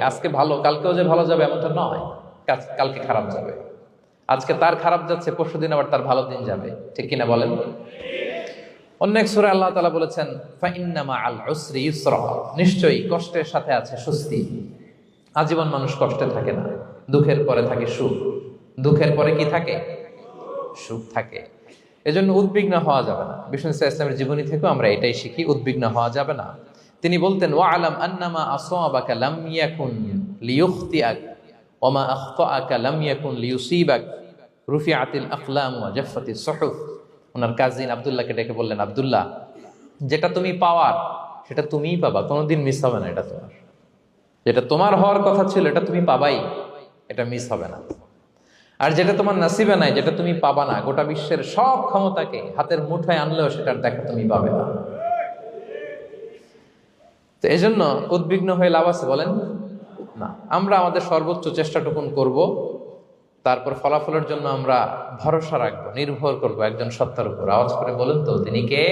আজকে ভালো, কালকেও যে ভালো যাবে এমনটা নয়। কালকে খারাপ যাবে। আজকে তার খারাপ যাচ্ছে, পরশু দিন আবার তার ভালো দিন যাবে। ঠিক কিনা বলেন? অন্য এক সুরে আল্লাহ তালা বলেছেন, ফাইন্নামা আল উসরি ইউসরা। নিশ্চয়ই কষ্টের সাথে আছে স্বস্তি। আজীবন মানুষ কষ্টে থাকে না। দুঃখের পরে থাকে সুখ। দুঃখের পরে কি থাকে? সুখ থাকে। এজন্য উদ্বিগ্ন হওয়া যাবে না। বিষ্ণু ইসলাম ইসলামের জীবনী থেকেও আমরা এটাই শিখি, উদ্বিগ্ন হওয়া যাবে না। তিনি বলতেন ওয়া আলাম আন্নামা আসওয়াবাকা লাম ইয়াকুন লিয়ুখতিআক ওয়া মা আখতাআকা লাম ইয়াকুন লিয়ুসিবাক রুফিআতিল আকলাম ওয়া জাফফাতিস সুহুফ। ওনার কাজিন আব্দুল্লাহকে ডেকে বললেন, আব্দুল্লাহ, যেটা তুমি পাওয়ার, সেটা তুমিই পাবা, কোনোদিন মিস হবে না এটা তোমার। যেটা তোমার হওয়ার কথা ছিল, এটা তুমি পাবাই, এটা মিস হবে না। আর যেটা তোমার নাসিবে নাই, যেটা তুমি পাবা না, গোটা বিশ্বের সব ক্ষমতাকে হাতের মুঠায় আনলেও সেটার দেখা তুমি পাবে না। তো এই জন্য উদ্বিগ্ন হয়ে লাভ আছে বলেন? না। আমরা আমাদের সর্বোচ্চ চেষ্টাটুকুন করব, তারপর ফলাফলের জন্য আমরা ভরসা রাখব, নির্ভর করব একজন সত্তার উপর। আওয়াজ করে বলেন তো, তিনি কে?